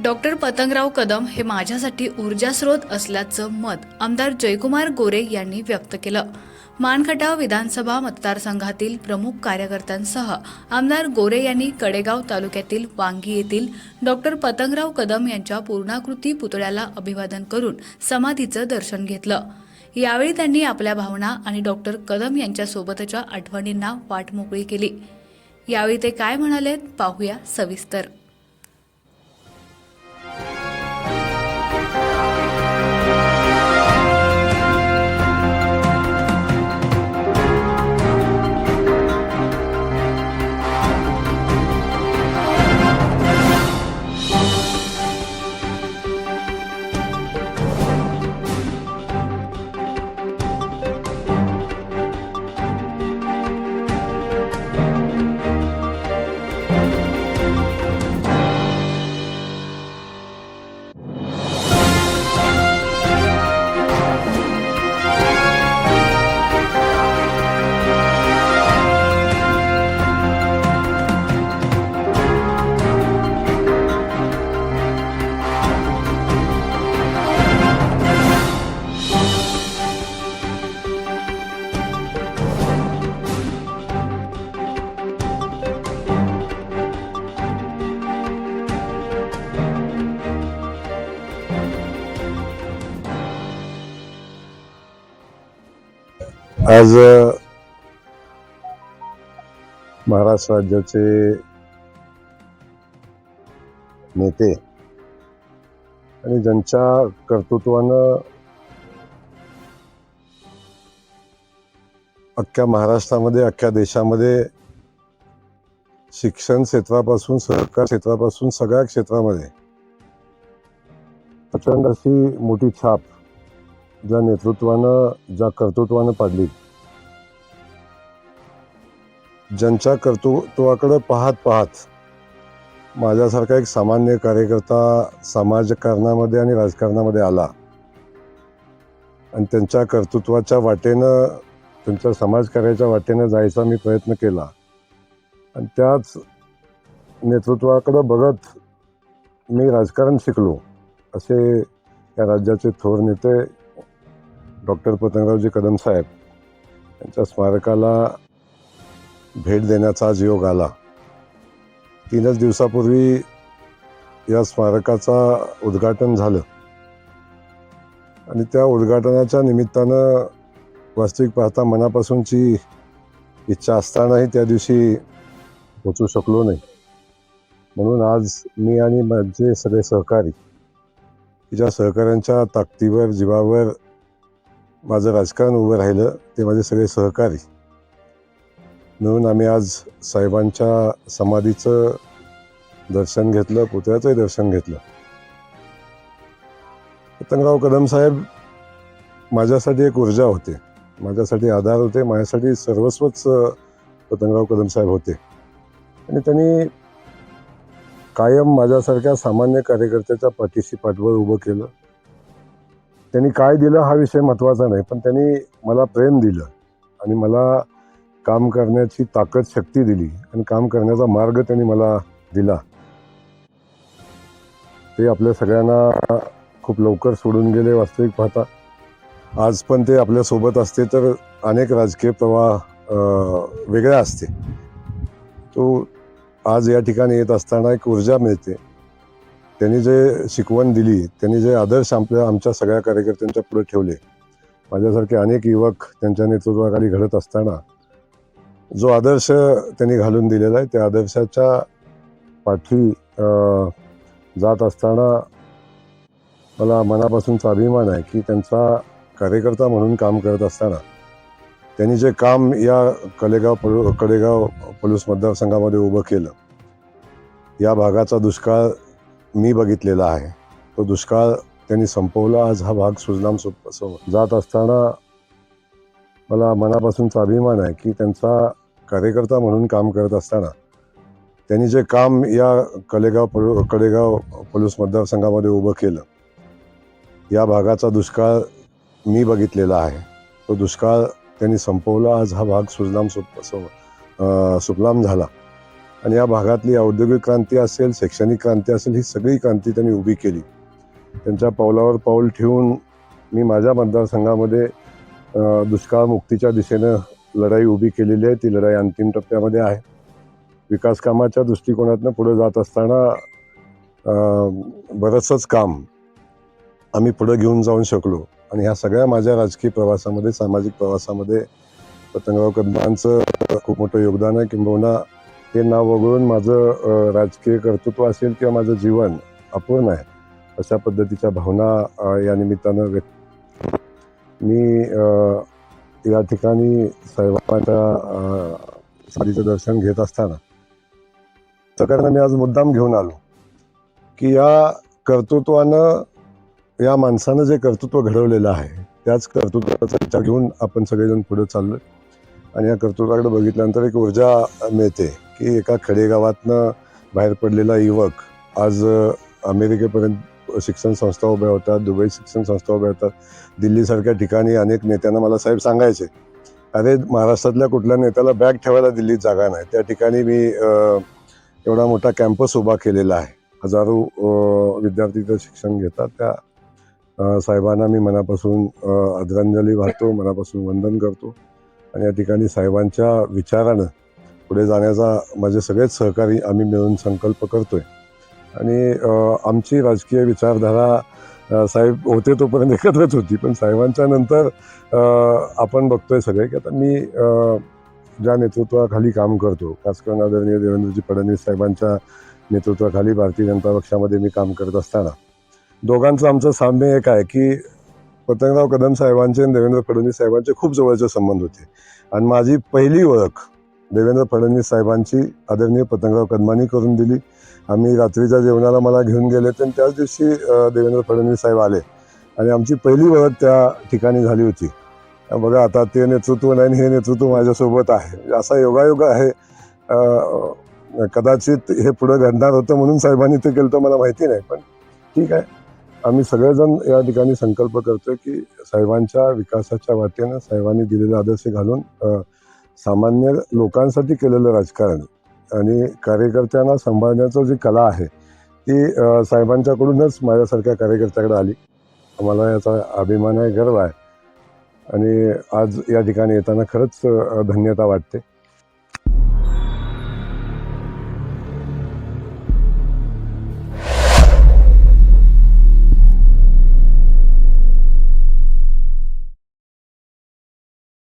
Doctor Patangrao Kadam हे माझ्यासाठी ऊर्जास्रोत असल्याचं मत आमदार जयकुमार गोरे यांनी व्यक्त केलं. मानखटाव विधानसभा मतदारसंघातील प्रमुख कार्यकर्त्यांसह आमदार गोरे यांनी कडेगाव तालुक्यातील वांगी येथील डॉक्टर पतंगराव कदम यांच्या पूर्णाकृती पुतळ्याला अभिवादन करून समाधीचं दर्शन घेतलं. यावेळी त्यांनी आपल्या भावना आणि डॉक्टर कदम यांच्यासोबतच्या आठवणींना वाट मोकळी केली. यावेळी ते काय म्हणाले पाहूया सविस्तर. आज महाराष्ट्र राज्याचे नेते आणि ज्यांच्या कर्तृत्वानं अख्ख्या महाराष्ट्रामध्ये अख्ख्या देशामध्ये शिक्षण क्षेत्रापासून सहकार क्षेत्रापासून सगळ्या क्षेत्रामध्ये प्रचंड अशी मोठी छाप ज्या नेतृत्वानं ज्या कर्तृत्वानं पाडली. ज्यांच्या कर्तृत्वाकडं पाहत पाहत माझ्यासारखा एक सामान्य कार्यकर्ता समाजकारणामध्ये आणि राजकारणामध्ये आला. आणि त्यांच्या कर्तृत्वाच्या वाटेनं त्यांच्या समाजकार्याच्या वाटेनं जायचा मी प्रयत्न केला. आणि त्याच नेतृत्वाकडं बघत मी राजकारण शिकलो. असे या राज्याचे थोर नेते डॉक्टर पतंगरावजी कदम साहेब यांच्या स्मारकाला भेट देण्याचा आज योग आला. तीनच दिवसापूर्वी या स्मारकाचा उद्घाटन झालं. आणि त्या उद्घाटनाच्या निमित्तानं वास्तविक पाहता मनापासूनची इच्छा असतानाही त्या दिवशी पोचू शकलो नाही. म्हणून आज मी आणि माझे सगळे सहकारी ज्या सहकाऱ्यांच्या ताकदीवर जीवावर माझं राजकारण उभं राहिलं ते माझे सगळे सहकारी मिळून आम्ही आज साहेबांच्या समाधीचं दर्शन घेतलं पुतळ्याचंही दर्शन घेतलं. पतंगराव कदम साहेब माझ्यासाठी एक ऊर्जा होते. माझ्यासाठी आधार होते माझ्यासाठी सर्वस्वच पतंगराव कदम साहेब होते. आणि त्यांनी कायम माझ्यासारख्या सामान्य कार्यकर्त्याच्या पाठीशी पाठबळ उभं केलं. त्यांनी काय दिलं हा विषय महत्त्वाचा नाही पण त्यांनी मला प्रेम दिलं आणि मला काम करण्याची ताकद शक्ती दिली आणि काम करण्याचा मार्ग त्यांनी मला दिला. ते आपल्या सगळ्यांना खूप लवकर सोडून गेले वास्तविक पाहता. आज पण ते आपल्यासोबत असते तर अनेक राजकीय प्रवाह वेगळ्या असते. तो आज या ठिकाणी येत असताना एक ऊर्जा मिळते. त्यांनी जे शिकवण दिली त्यांनी जे आदर्श आपल्या आमच्या सगळ्या कार्यकर्त्यांच्या पुढे ठेवले. माझ्यासारखे अनेक युवक त्यांच्या नेतृत्वाखाली घडत असताना जो आदर्श त्यांनी घालून दिलेला आहे त्या आदर्शाच्या पाठी जात असताना मला मनापासूनचा अभिमान आहे की त्यांचा कार्यकर्ता म्हणून काम करत असताना त्यांनी जे काम या कलेगाव पलु कडेगाव पोलीस मतदारसंघामध्ये उभं केलं या भागाचा दुष्काळ मी बघितलेला आहे. तो दुष्काळ त्यांनी संपवला. आज हा भाग सुजलाम सुप सु- जात असताना मला मनापासूनचा अभिमान आहे की त्यांचा कार्यकर्ता म्हणून काम करत असताना त्यांनी जे काम या कलेगाव पलु कडेगाव पोलीस मतदारसंघामध्ये उभं केलं या भागाचा दुष्काळ मी बघितलेला आहे. तो दुष्काळ त्यांनी संपवला आज हा भाग सुजलाम सुप सु- सुफलाम झाला. आणि या भागातली औद्योगिक क्रांती असेल शैक्षणिक क्रांती असेल ही सगळी क्रांती त्यांनी उभी केली. त्यांच्या पावलावर पाऊल ठेवून मी माझ्या मतदारसंघामध्ये दुष्काळ मुक्तीच्या दिशेनं लढाई उभी केलेली आहे ती लढाई अंतिम टप्प्यामध्ये आहे. विकास कामाच्या दृष्टिकोनातनं पुढे जात असताना बरंचसंच काम आम्ही पुढं घेऊन जाऊन शकलो. आणि ह्या सगळ्या माझ्या राजकीय प्रवासामध्ये सामाजिक प्रवासामध्ये पतंगराव कदमांचं खूप मोठं योगदान आहे. किंबहुना हे नाव वगळून माझं राजकीय कर्तृत्व असेल किंवा माझं जीवन अपूर्ण आहे अशा पद्धतीच्या भावना या निमित्तानं व्यक्त मी या ठिकाणी साहेबांच्या अ, साडीचं दर्शन घेत असताना सगळ्यांना मी आज मुद्दाम घेऊन आलो की या कर्तृत्वानं या माणसानं जे कर्तृत्व घडवलेलं आहे त्याच कर्तृत्वाचा विचार घेऊन आपण सगळेजण पुढे चाललो आणि या कर्तृत्वाकडे बघितल्यानंतर एक ऊर्जा मिळते की एका खेडेगावातनं बाहेर पडलेला युवक आज अमेरिकेपर्यंत शिक्षण संस्था उभ्या होतात दुबई शिक्षण संस्था उभ्या होतात. दिल्लीसारख्या ठिकाणी अनेक नेत्यांना मला साहेब सांगायचे अरे महाराष्ट्रातल्या कुठल्या नेत्याला बॅग ठेवायला दिल्लीत जागा नाही. त्या ठिकाणी मी एवढा मोठा कॅम्पस उभा केलेला आहे. हजारो विद्यार्थी इथं शिक्षण घेतात. त्या साहेबांना मी मनापासून आदरांजली वाहतो मनापासून वंदन करतो. आणि या ठिकाणी साहेबांच्या विचारानं पुढे जाण्याचा माझे सगळेच सहकारी आम्ही मिळून संकल्प करतोय. आणि आमची राजकीय विचारधारा साहेब होते तोपर्यंत एकत्रच होती. पण साहेबांच्या नंतर आपण बघतोय सगळे की आता मी ज्या नेतृत्वाखाली काम करतो खास करून आदरणीय देवेंद्रजी फडणवीस साहेबांच्या नेतृत्वाखाली भारतीय जनता पक्षामध्ये मी काम करत असताना दोघांचं आमचं साम्य एक आहे की पतंगराव कदम साहेबांचे आणि देवेंद्र फडणवीस साहेबांचे खूप जवळचे संबंध होते. आणि माझी पहिली ओळख देवेंद्र फडणवीस साहेबांची आदरणीय पतंगराव कदमांनी करून दिली. आम्ही रात्रीच्या जेवणाला मला घेऊन गेले तर त्याच दिवशी देवेंद्र फडणवीस साहेब आले. आणि आमची पहिली ओळख त्या ठिकाणी झाली होती. बघा आता ते नेतृत्व नाही आणि हे नेतृत्व माझ्यासोबत आहे. असा योगायोग आहे. कदाचित हे पुढं घडणार होतं म्हणून साहेबांनी ते केलं तर मला माहिती नाही. पण ठीक आहे. आम्ही सगळेजण या ठिकाणी संकल्प करतोय की साहेबांच्या विकासाच्या वाटेनं साहेबांनी दिलेले आदर्श घालून सामान्य लोकांसाठी केलेलं राजकारण आणि कार्यकर्त्यांना सांभाळण्याचं जी कला आहे ती साहेबांच्याकडूनच माझ्यासारख्या कार्यकर्त्याकडे आली. मला याचा अभिमान आहे गर्व आहे. आणि आज या ठिकाणी येताना खरंच धन्यता वाटते.